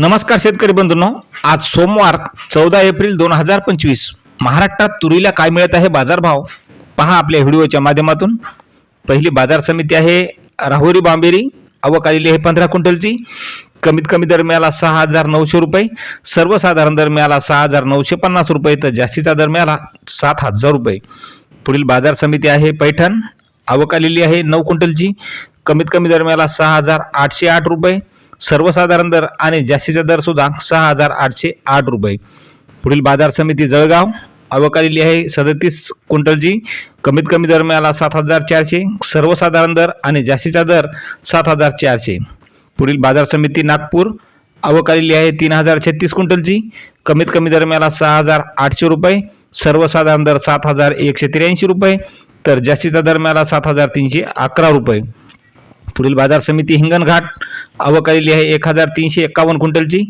नमस्कार शेतकरी बंधूंनो. आज सोमवार चौदा एप्रिल दोन हजार पंचवीस. महाराष्ट्रात तुरीला काय मिळत आहे बाजारभाव? पहा आपल्या व्हिडिओच्या माध्यमातून. पहिली बाजार समिती आहे राहुरी बांबेरी आवक आलेली आहे पंधरा क्विंटलची. कमीत कमी दर मिळाला सहा हजार नऊशे रुपये. सर्वसाधारण दर मिळाला सहा हजार नऊशे पन्नास रुपये तर जास्तीचा दर मिळाला सात हजार रुपये. पुढील बाजार समिती आहे पैठण आवक आलेली आहे नऊ क्विंटलची. कमीत कमी दर मिळाला सहा हजार आठशे आठ रुपये. सर्वसाधारण दर आणि जास्तीचा दर सुद्धा सहा हजार आठशे आठ रुपये. पुढील बाजार समिती जळगाव. अवकाळी आहे सदतीस क्विंटलची. कमीत कमी दर मिळाला सात हजार चारशे. सर्वसाधारण दर आणि जास्तीचा दर सात हजार चारशे. पुढील बाजार समिती नागपूर. अवकाळी आहे तीन हजार छत्तीस क्विंटलची. कमीत कमी दर मिळाला सहा हजार आठशे रुपये. सर्वसाधारण दर सात हजार एकशे त्र्याऐंशी रुपये. तर जास्तीचा दर मिळाला सात हजार तीनशे अकरा रुपये. पुढील बाजार समिती हिंगणघाट. आवक आलेली आहे एक हजार तीनशे एक्कावन्न क्विंटलची.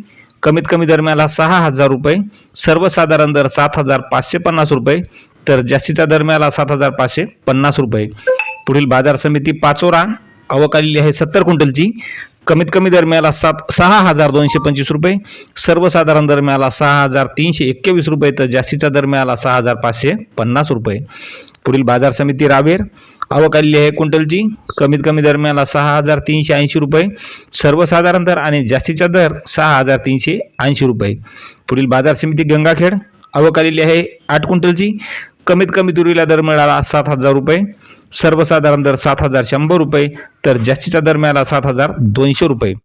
कमीत कमी दरम्याला सहा हजार रुपये. सर्वसाधारण दर सात हजार पाचशे पन्नास रुपये. तर जास्तीचा दरम्याला सात हजार पाचशे पन्नास रुपये. पुढील बाजार समिती पाचोरा. आवक आलेली आहे सत्तर क्विंटलची. कमीत कमी दरम्याला सात सहा हजार दोनशे पंचवीस रुपये. सर्वसाधारण दरम्याला सहा हजार तीनशे एक्केवीस रुपये. तर जास्तीचा दरम्याला सहा हजार पाचशे पन्नास रुपये. पुढील बाजार समिती रावेर. आवक आलेली आहे. क्विंटलची कमीत कमी दरम्याला सहा हजार तीनशे ऐंशी रुपये. सर्वसाधारण दर आणि जास्तीचा दर सहा हजार तीनशे ऐंशी रुपये. पुढील बाजार समिती गंगाखेड आवक आलेली आहे. आठ क्विंटलची कमीत कमी तुरीला दर मिळाला सात हजार रुपये. सर्वसाधारण दर सात हजार शंभर रुपये. तर जास्तीचा दर मिळाला सात हजार दोनशे रुपये.